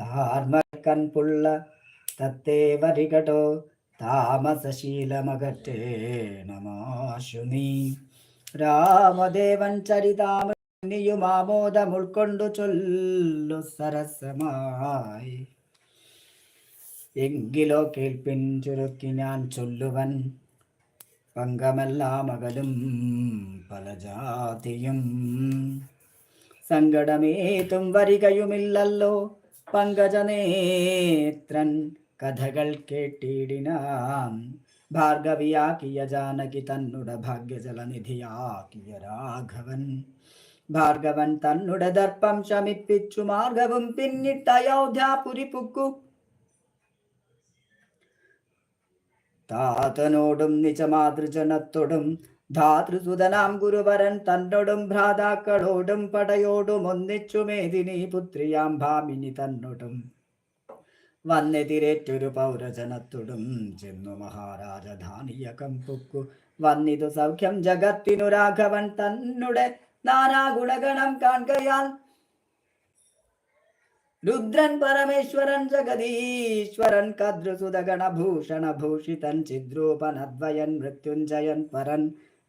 താർമക്കൻപുള്ള തത്തേ വരികടോ താമസശീലമകറ്റേണമാശു നീ. രാമദേവൻ ചരിതാമണിയും ആമോദം ഉൾക്കൊണ്ടു ചൊല്ലു സരസമായി. എങ്കിലോ കേൾപ്പിൻ ചുരുക്കി ഞാൻ ചൊല്ലുവൻ. പങ്കമെല്ലാം അകലും പല ജാതിയും. സങ്കടമേതും വരികയുമില്ലല്ലോ. പങ്കജനേത്രൻ കഥകൾ കേട്ടിടിനാം. ഭാർഗവിയാക്കിയ ജാനകി തന്നുട ഭാഗ്യജലനിധിയാക്കിയ രാഘവൻ. ഭാർഗവൻ തന്നുടെ ദർപ്പം ശമിപ്പിച്ചു മാർഗവും പിന്നിട്ട് അയോധ്യാപുരി പുക്കു. താതനോടും നിജമാതൃജനത്തോടും ധാതൃസുതനാം ഗുരുവരൻ തന്നോടും ഭ്രാതാക്കളോടും പടയോടും ഒന്നിച്ചു മേദിനി പുത്രിയാം ഭാമിനി തന്നോടും. വന്നെതിരേറ്റൊരു പൗരജനത്തോടും ചെന്നു മഹാരാജധാനിയകം പൊക്കു വന്നിതു സൗഖ്യം ജഗത്തിനു രാഘവൻ തന്നുടെ നാനാ ഗുണഗണം കാൺകയാൽ രുദ്രൻ പരമേശ്വരൻ ജഗദീശ്വരൻ കദ്രുസുതഗണഭൂഷണ ഭൂഷിതൻ ചിദ്രൂപനദ്വയൻ മൃത്യുഞ്ജയൻ പരൻ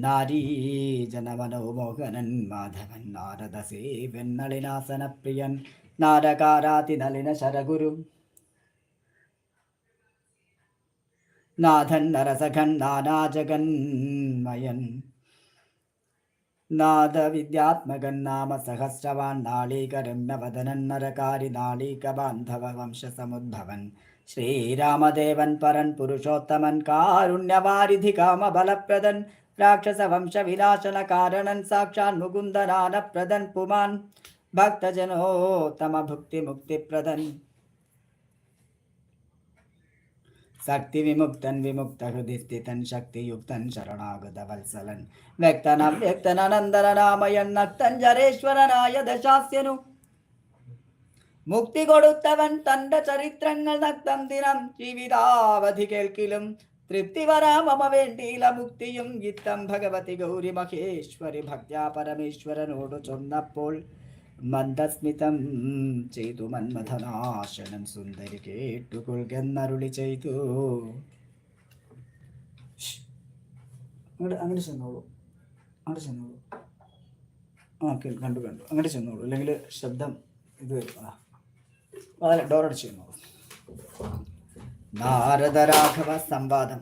നാരീജന മനോമോഹനൻ മാധവൻ നാരദ സേവൻ നളിനാസന പ്രിയൻ നാരകാരാതി നളിന ശരഗുരു നാഥൻ നരസഖൻ നാനാജഗന്മയൻ നാദവിദ്യാത്മകൻ നാമ സഹസ്രവാൻ നാളീകരമ്യവദനൻ നരകാരി നാളീകബാന്ധവ വംശസമുദ്ഭവൻ ശ്രീരാമദേവൻ പരൻ പുരുഷോത്തമൻ കാരുണ്യവാരിധി കാമബലപ്രദൻ രാക്ഷസ വംശ വിനാശന കാരണൻ സാക്ഷാൻ മുകുന്ദനാനപ്രദൻ പുമാൻ ഭക്തജനോത്തമ ഭുക്തി മുക്തിപ്രദൻ ശക്തി വിമുക്തൻ വിമുക്ത ഹൃദി സ്ഥിതൻ ശക്തിയുക്തൻ ശരണാഗത വത്സലൻ വ്യക്തന വ്യക്തനനന്ദനാമയൻ നക്തൻ ജരേശ്വരനായ ദശാസ്യനു മുക്തി കൊടുത്തവൻ തന്റെ ചരിത്രങ്ങൾ നക്തം ദിനം ജീവിതാവധി കേൾക്കിലും തൃപ്തി വരാമമ വേണ്ടിയില മുക്തിയും ഗിത്തം ഭഗവതി ഗൗരി മഹേശ്വരി ഭക്യാ പരമേശ്വരനോട് ചൊന്നപ്പോൾ മന്ദസ്മിതം ചെയ്തു മന്മഥനാശനം സുന്ദരി കേട്ടുകൊള്ളുകെന്നരുളി ചെയ്തു. അങ്ങോട്ട് ചെന്നോളൂ. അങ്ങോട്ട് ചെന്നോളൂ. ആ കണ്ടു കണ്ടു. അങ്ങോട്ട് ചെന്നോളൂ. അല്ലെങ്കിൽ ശബ്ദം ഇത് ആ. ഡോറടിച്ച് ചെന്നോളൂ. നാരദ രാഘവ സംവാദം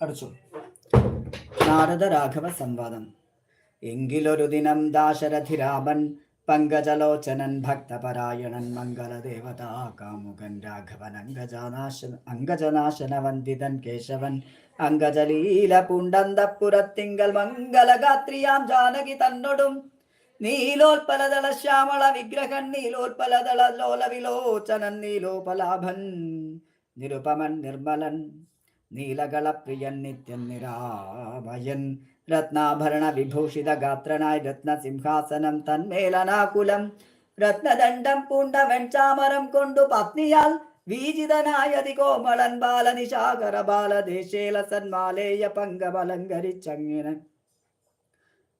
അടച്ചു. നാരദരാഘവ സംവാദം എങ്കിലൊരു ദിനം ദാശരഥിരാമൻ പങ്കജലോചനൻ ഭക്തപരായണൻ മംഗളദേവതാ കാമുകൻ രാഘവൻ അംഗജനാശന അംഗജനാശന വന്ദിതൻ കേശവൻ അംഗജലീല പുണ്ടന്തപ്പുരത്തിങ്കൽ മംഗളഗാത്രിയാം ജാനകി തന്നൊടും. നീലോൽപലദള ശ്യാമള വിഗ്രഹൻ നീലോൽപലദള ലോല വിലോചനൻ നീലോപലാഭൻ നിരുപമൻ നിർമ്മലൻ നീലകളപ്രിയൻ നിത്യൻ നിരാമയൻ രത്നാഭരണ വിഭൂഷിത ഗാത്രനായി രത്നസിംഹാസനം തന്മേലനാകുലം രത്നദണ്ഡം പൂണ്ട വെൺചാമരം കൊണ്ടു പത്നിയാൽ വീജിതനായതി കോമളൻ ബാലനിശാകര ബാലദേശേല സന്മാലേയ പങ്കമലങ്കരിച്ചങ്ങനെ.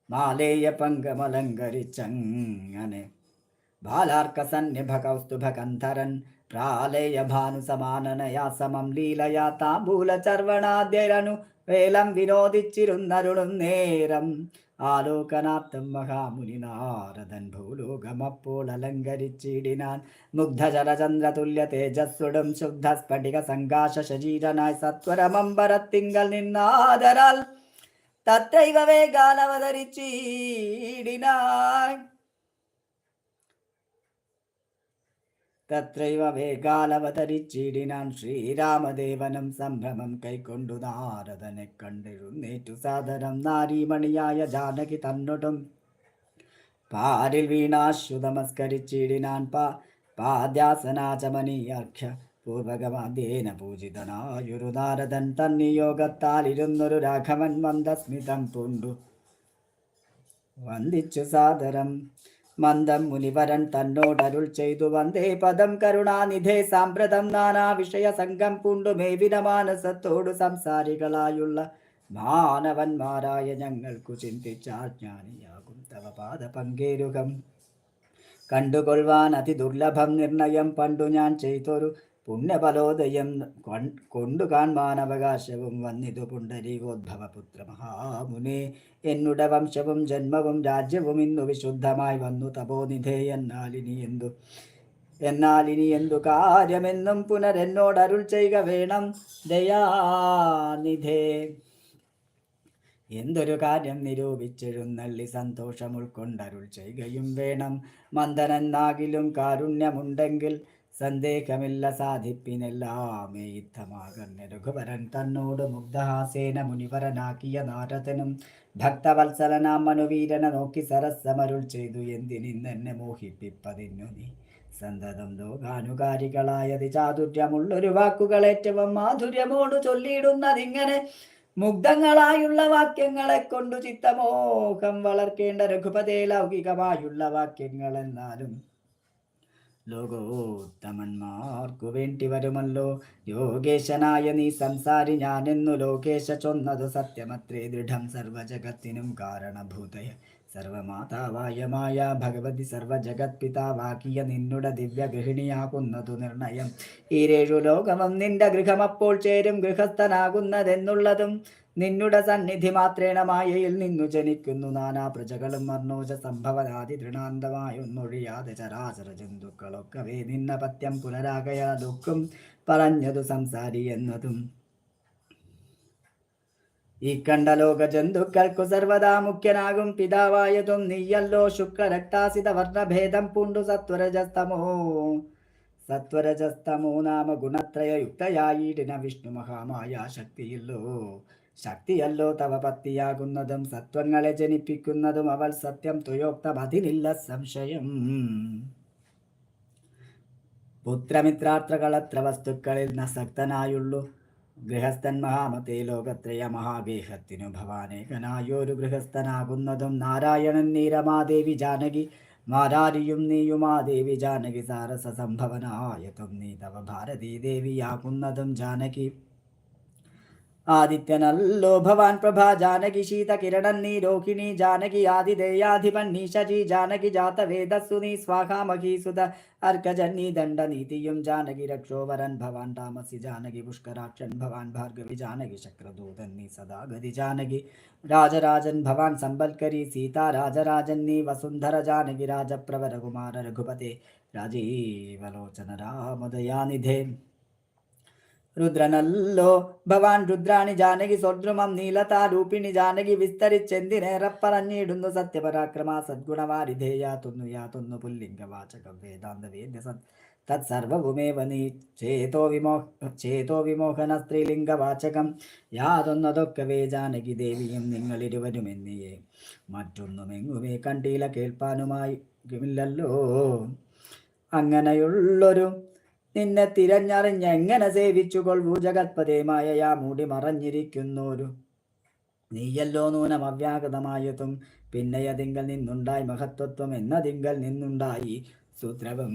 മാലേയ പങ്കമലങ്കരിച്ചങ്ങനെ. ബാലാർക്ക സന്നിഭ കൗസ്തുഭ കന്ധരൻ പ്രാലേയ ഭാനു സമാനനയാ സമം ലീലയാ താമ്പൂല ചർവണാദ്യരനു വേലം വിനോദിച്ചിരുന്നരുളും നേരം. ആലോകനാർത്ഥം മഹാമുനി നാരദൻ ഭൂലോകമപ്പോൾ അലങ്കരിച്ചിടിനാൻ. മുഗ്ധജലചന്ദ്ര തുല്യ തേജസ്സുടും ശുദ്ധ സ്ഫടിക സംഘാശ ശരീരനായി സത്വരമമ്പരത്തിങ്കൽ നിന്നാദരാൽ. തത്രൈവ വേഗാലവതരിച്ചിടിനാൻ തത്രൈവ വേഗാലവതരിച്ചിടിനാൻ ശ്രീരാമദേവനം സംഭ്രമം കൈക്കൊണ്ടു നാരദനെ കണ്ടിരുന്നേറ്റു സാദരം നാരീമണിയായ ജാനകി തന്നോടും. പാരിൽ വീണാശ്രുതമസ്കരിച്ചിടിനാൻ പാ പാദ്യാസനാചമനീയാഖ്യ പൂർവകമാദ്യേന പൂജിതനായുരുദാരതൻ തന്നിയോഗത്താൽ ഇരുന്നൊരു രാഘവൻ മന്ദസ്മിതം പൂണ്ടു. വന്ദിച്ചു സാദരം. മന്ദം മുനിവരൻ തന്നോടരുൾ ചെയ്തു വന്ദേ പദം. കരുണാനിധേ സാമ്പ്രതം നാനാ വിഷയ സംഘം പൂണ്ടു. മേവിന മാനസത്തോടു സംസാരികളായുള്ള മാനവന്മാരായ ഞങ്ങൾക്കു ചിന്തിച്ചാൽ ജ്ഞാനിയാകും. തവ പാദ പങ്കേരുകം. കണ്ടുകൊള്ളുവാൻ അതിദുർലഭം നിർണയം പണ്ടു ഞാൻ ചെയ്തൊരു പുണ്യഫലോദയം കൊൺ- കൊണ്ടു കാൺമാൻ അവകാശവും വന്നിതു പുണ്ടരീകോദ്ഭവ പുത്ര മഹാമുനെ. എന്നുടെ വംശവും ജന്മവും രാജ്യവും ഇന്നു വിശുദ്ധമായി വന്നു. തപോനിധേ എന്നാൽ ഇനി എന്തു? എന്നാൽ ഇനി എന്തു കാര്യമെന്നും പുനരെന്നോട് അരുൾ ചെയ്യുക വേണം. ദയാനിധേ എന്തൊരു കാര്യം നിരൂപിച്ചെഴുന്നള്ളി സന്തോഷം ഉൾക്കൊണ്ടരുൾ ചെയ്യുകയും വേണം. മന്ദനെന്നാകിലും കാരുണ്യമുണ്ടെങ്കിൽ സന്ദേഹമില്ല സാധിപ്പിനെല്ലാമേ യുദ്ധമാകുന്ന രഘുവരൻ തന്നോട് മുഗ്ധഹാസേന മുനിവരനാക്കിയ നാരദനും ഭക്തവത്സലനാം മനുവീരന നോക്കി സരസമരുൾ ചെയ്തു. എന്തിനിന്നെന്നെ മോഹിപ്പിപ്പതിന്നു നീ? സന്തതം ലോകാനുകാരികളായത് ചാതുര്യമുള്ളൊരു വാക്കുകൾ ഏറ്റവും മാധുര്യമോട് ചൊല്ലിയിടുന്നതിങ്ങനെ മുഗ്ധങ്ങളായുള്ള വാക്യങ്ങളെ കൊണ്ടു ചിത്തമോഹം വളർക്കേണ്ട രഘുപതേ ലൗകികമായുള്ള വാക്യങ്ങൾ എന്നാലും ലോകോത്തമന്മാർക്കു വേണ്ടി വരുമല്ലോ. യോഗേശനായ നീ സംസാരി ഞാനെന്നു ലോകേശ ചൊന്നതു സത്യമത്രേ ദൃഢം സർവജഗത്തിനും കാരണഭൂതയ. സർവമാതാവായ മായ ഭഗവതി സർവജഗത് പിതാവാക്കിയ നിന്നുടെ ദിവ്യ ഗൃഹിണിയാകുന്നതു നിർണയം ഈരേഴു ലോകമം നിന്റെ ഗൃഹമപ്പോൾ ചേരും ഗൃഹസ്ഥനാകുന്നതെന്നുള്ളതും നിന്നുടെ സന്നിധി മാത്രേണ മായയിൽ നിന്നു ജനിക്കുന്നു. നാനാ പ്രജകളും മർണോജ സംഭവനാദി തൃണാന്തമായൊന്നൊഴിയാതെ ചരാചര ജന്തുക്കളൊക്കവേ നിന്ന പത്യം പുനരാകയാ ദുഃഖം പറഞ്ഞതു സംസാരി എന്നതും. ഈ കണ്ട ലോക ജന്തുക്കൾക്കു സർവദാ മുഖ്യനാകും പിതാവായതും നീയല്ലോ ശുക്ലരക്താസിത വർണഭേദം പൂണ്ടു സത്വരജസ്തമോ. സത്വരജസ്തമോ നാമ ഗുണത്രയ യുക്തയായിടിന വിഷ്ണു മഹാമായ ശക്തിയില്ലോ ശക്തിയല്ലോ തവ പത്തിയാകുന്നതും സത്വങ്ങളെ ജനിപ്പിക്കുന്നതും അവൾ സത്യം തുയോക്തം അതിനില്ല സംശയം. പുത്രമിത്രാത്രകളത്ര വസ്തുക്കളിൽ നസക്തനായുള്ളൂ. ഗൃഹസ്ഥൻ മഹാമതേ ലോകത്രയ മഹാഗേഹത്തിനു ഭവാനേകനായൊരു ഗൃഹസ്ഥനാകുന്നതും നാരായണൻ നീരമാദേവി ജാനകി മാരാരിയും നീയുമാദേവി ജാനകി സാരസ സംഭവനായതും നീ തവ ഭാരതീ ജാനകി. आदित्यनल्लो भवान् प्रभा जानकि शीतकिरणन्नी रोहिणी जानकि आदिदेयाधिपन्नी शची जानकि जातवेदस्सुनी स्वाहामखी सुत अर्कजन्नी दण्डनीतियुं जानकि रक्षो वरन् भवान् रामसि जानकि पुष्कराक्षन् भवान् भार्गवि जानकि शक्रदूतन्नी सदा गति जानकि राजराजन् भवान् सम्बल्करी सीता राजराजन्नी वसुन्धर जानकि राजप्रवरकुमार रघुपते राजीवलोचन राजीवलोचनरामोदयानिधेम् രാജീവലോചന രാമദയാനിധേ രുദ്രനല്ലോ ഭവാൻ രുദ്രാണി ജാനകി സ്വദ്രുമം നീലതാ രൂപിണി ജാനകി വിസ്തരിച്ചെന്തിനേറെ പറഞ്ഞിടുന്നു സത്യപരാക്രമ സദ്ഗുണവാരിധേ യാതൊന്നു യാതൊന്നു പുല്ലിംഗവാചകം വേദാന്ത വേദ്യ സത് തത്സർവവുമേവ നീ ചേതോ വിമോഹ ചേതോ വിമോഹന സ്ത്രീലിംഗവാചകം യാതൊന്നതൊക്കവേ ജാനകി ദേവിയും നിങ്ങളിരുവരും എന്നിയേ. മറ്റൊന്നുമെങ്ങുമേ കണ്ടീല കേൾപ്പാനുമായി ഇല്ലല്ലോ അങ്ങനെയുള്ളൊരു നിന്നെ തിരഞ്ഞറിഞ്ഞ് എങ്ങനെ സേവിച്ചുകൊള്ളൂ ജഗത്പതേമായ മൂടി മറഞ്ഞിരിക്കുന്നോരു. നീയല്ലോ നൂനം അവ്യാകൃതമായതും പിന്നെ അതിങ്കൽ നിന്നുണ്ടായി മഹത്വത്വം എന്നതിങ്കൽ നിന്നുണ്ടായി സൂത്രവും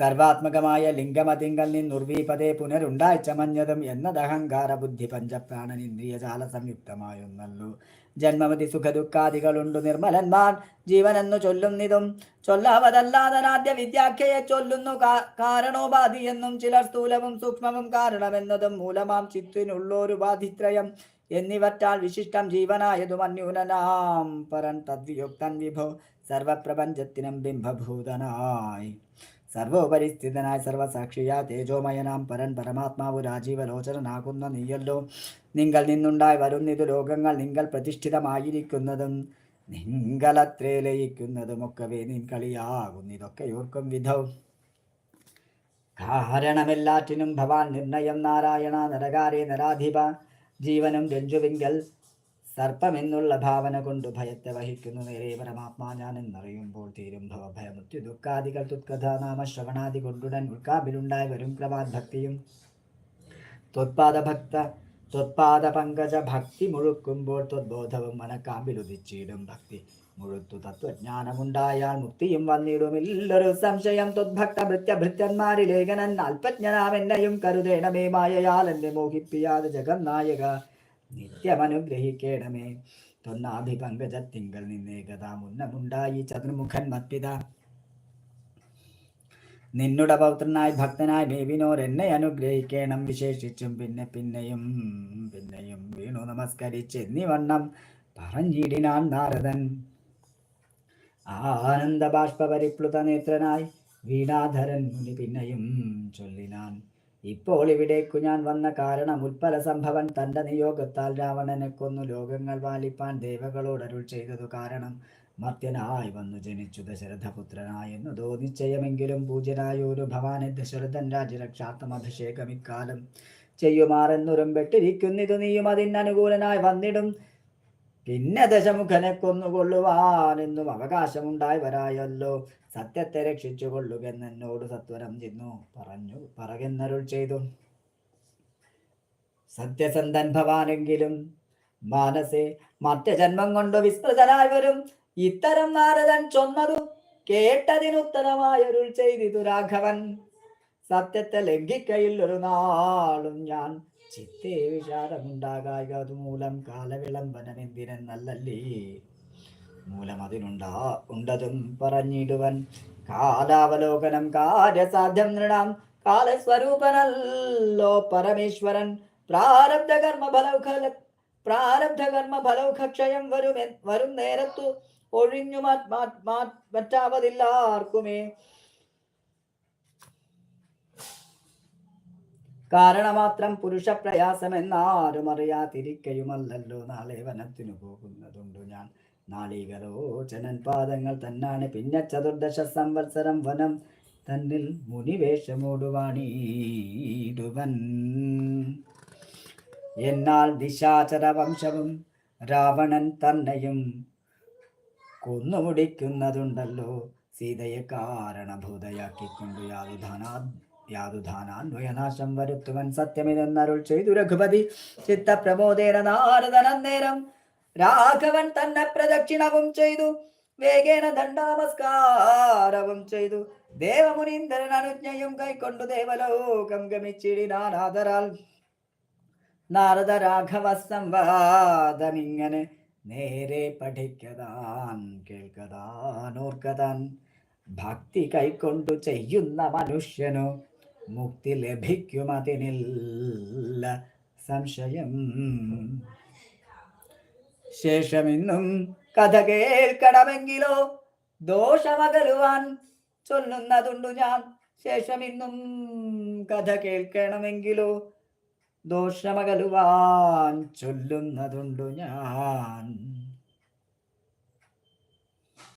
സർവാത്മകമായ ലിംഗമതിങ്കൽ നിന്നുർവീപതേ പുനരുണ്ടായി ചമഞ്ഞതും എന്നതഹങ്കാര ബുദ്ധി പഞ്ചപ്രാണൻ ഇന്ദ്രിയജാല സംയുക്തമായൊന്നല്ലോ. ജന്മമതി സുഖദുഃഖാദികളുണ്ടു നിർമ്മലന്മാർ. ജീവനെന്നു ചൊല്ലുന്നിതും ചൊല്ലാവതല്ലാതനാദ്യ വിദ്യാഖ്യയെ ചൊല്ലുന്നു കാരണോപാധി എന്നും ചിലർ സ്ഥൂലവും സൂക്ഷ്മവും കാരണമെന്നതും മൂലമാം ചിത്തിനുള്ളൊരു ബാധിത്രയം എന്നിവറ്റാൽ വിശിഷ്ടം ജീവനായതും അന്യൂനനാം പരൻ തദ്വിയുക്തൻ വിഭോ. സർവപ്രപഞ്ചത്തിനും ബിംബഭൂതനായി. സർവോപരിസ്ഥിതനായ സർവസാക്ഷിയാ തേജോമയനാം പരൻ പരമാത്മാവ് രാജീവലോചനാകുന്ന നീയല്ലോ. നിങ്ങൾ നിന്നുണ്ടായി വരുന്നിതു ലോകങ്ങൾ നിങ്ങൾ പ്രതിഷ്ഠിതമായിരിക്കുന്നതും നിങ്ങളത്രേ ലയിക്കുന്നതുമൊക്കവേ നിൻ കളിയാകുന്നിതൊക്കെ ഓർക്കും വിധവും കാരണമെല്ലാറ്റിനും ഭവാൻ നിർണയം നാരായണ നരകാരേ നരാധിപ ജീവനും രഞ്ജുവിങ്കൽ സർപ്പമെന്നുള്ള ഭാവന കൊണ്ട് ഭയത്തെ വഹിക്കുന്നു നേരെ പരമാത്മാ ഞാൻ എന്നറിയുമ്പോൾ തീരും ഭവഭയമൃത്യു ദുഃഖാദികൾ തുത്കഥാനാമ ശ്രവണാദി കൊണ്ടുടൻ ഉൾക്കാബിലുണ്ടായി വരും പ്രഭാത് ഭക്തിയും ത്വത്പാദ ഭക്ത ത്വത്പാദ പങ്കജ ഭക്തി മുഴുക്കുമ്പോൾ ത്വദ്ബോധവും മനക്കാമ്പിലുദിച്ചിടും ഭക്തി. മുഴുത്തു തത്വജ്ഞാനമുണ്ടായാൽ മുക്തിയും വന്നിടുമില്ലൊരു സംശയം. ത്വദ്ഭക്ത ഭൃത്യ ഭൃത്യന്മാരിലേഖനൻ അല്പജ്ഞനാമെന്നെയും കരുതേണമേ മായയാൽ എന്നെ മോഹിപ്പിയാതെ ജഗന്നായക. നിത്യമനുഗ്രഹിക്കേണമേ. തൊന്നാഭി പങ്കജത്തിങ്കൽ നിന്നേകതാ മുന്നമുണ്ടായി ചതുർമുഖൻ മത്പിത നിന്നുടെ പൗത്രനായി ഭക്തനായി മേവിനോർ എന്നെ അനുഗ്രഹിക്കണം. വിശേഷിച്ചും പിന്നെ പിന്നെയും പിന്നെയും വീണു നമസ്കരിച്ച് എന്നിവണ്ണം പറഞ്ഞിടിനാൻ നാരദൻ. ആനന്ദ ബാഷ്പ പരിപ്ലുത നേത്രനായി വീണാധരൻ മുനി പിന്നെയും ചൊല്ലിനാൻ ഇപ്പോൾ ഇവിടേക്കു ഞാൻ വന്ന കാരണം ഉൽപ്പല സംഭവൻ തന്റെ നിയോഗത്താൽ രാവണനെ കൊന്നു ലോകങ്ങൾ വാലിപ്പാൻ ദേവകളോട് അരുൾ ചെയ്തതു കാരണം മർത്യനായി വന്നു ജനിച്ചു ദശരഥപുത്രനായെന്നു തോന്നിച്ചയമെങ്കിലും പൂജ്യനായൊരു ഭവാനെ ദശരഥൻ രാജ്യരക്ഷാർത്ഥം അഭിഷേകം ഇക്കാലം ചെയ്യുമാറെന്നുറുമ്പെട്ടിരിക്കുന്നിതു നീയും അതിനനുകൂലനായി വന്നിടും. പിന്നെ ദശമുഖനെ കൊന്നുകൊള്ളുവാനെന്നും അവകാശമുണ്ടായി വരായല്ലോ സത്യത്തെ രക്ഷിച്ചു കൊള്ളുകെന്നോട് സത്വരം ചെന്നു പറഞ്ഞു പറകെന്നരുൾ ചെയ്തു. സത്യസന്ധൻ ഭവാനെങ്കിലും മാനസേ മർത്യജന്മം കൊണ്ട് വിസ്മൃതനായി വരും. ഇത്തരം നാരദൻ ചൊന്നതു കേട്ടതിനുത്തരമായൊരുൾ ചെയ്തിതു രാഘവൻ. സത്യത്തെ ലംഘിക്കയിൽ ഒരു നാളും ഞാൻ ചിത്തേ വിഷാദമുണ്ടാകായ അതുമൂലം കാലവിളംബനമെന്തിനെന്നല്ലല്ലേ മൂലം അതിനുണ്ടാ ഉണ്ടതും പറഞ്ഞിടുവൻ. കാലാവലോകനം കാര്യസാധ്യം നൃണാം കാലസ്വരൂപനല്ലോ പരമേശ്വരൻ. പ്രാരബ്ധ കർമ്മ ഫലൗഖ പ്രാരബ്ധ വരും വരും നേരത്തു ഒഴിഞ്ഞു മറ്റാവതില്ലാർക്കുമേ. കാരണമാത്രം പുരുഷ പ്രയാസമെന്നാരും അറിയാതിരിക്കയുമല്ലല്ലോ നാളെ വനത്തിനു പോകുന്നതുണ്ടു ഞാൻ. നാളികലോചനൻ പാദങ്ങൾ തന്നാണ്. പിന്നെ ചതുർദശ സംവത്സരം വനം തന്നിൽ മുനിവേഷമോടുവാണീടുവൻ. എന്നാൽ ദിശാചര വംശവും രാവണൻ തന്നെയും കൊന്നുമുടിക്കുന്നതുണ്ടല്ലോ. സീതയെ കാരണഭൂതയാക്കിക്കൊണ്ടു യാതുധാനാ യാതുധാനാന്വയനാശം വരുത്തുവൻ സത്യമിതെന്നരുൾ ചെയ്തു രഘുപതി ചിത്തപ്രബോധേന നാരദനന്നേരം. രാഘവൻ തന്നെ പ്രദക്ഷിണവും ചെയ്തു. വേഗേന ദണ്ഡാമസ്കാരവും ചെയ്തു. ദേവമുനീന്ദ്രൻ അനുജ്ഞയും കൈക്കൊണ്ടു ദേവലോകം ഗമിച്ചിടിനാരാധരാൽ നാരദ രാഘവ സംവാദമിങ്ങനെ നേരെ പഠിക്കതാൻ കേൾക്കതാൻ ഓർക്കതാൻ. ഭക്തി കൈക്കൊണ്ടു ചെയ്യുന്ന മനുഷ്യനു മുക്തി ലഭിക്കുമതിനില്ല സംശയം. ശേഷമിന്നും കഥ കേൾക്കണമെങ്കിലോ ദോഷമകലുവാൻ ചൊല്ലുന്നതുണ്ടു ഞാൻ. ശേഷമിന്നും കഥ കേൾക്കണമെങ്കിലോ ദോഷമകലുവാൻ ചൊല്ലുന്നതുണ്ടു ഞാൻ.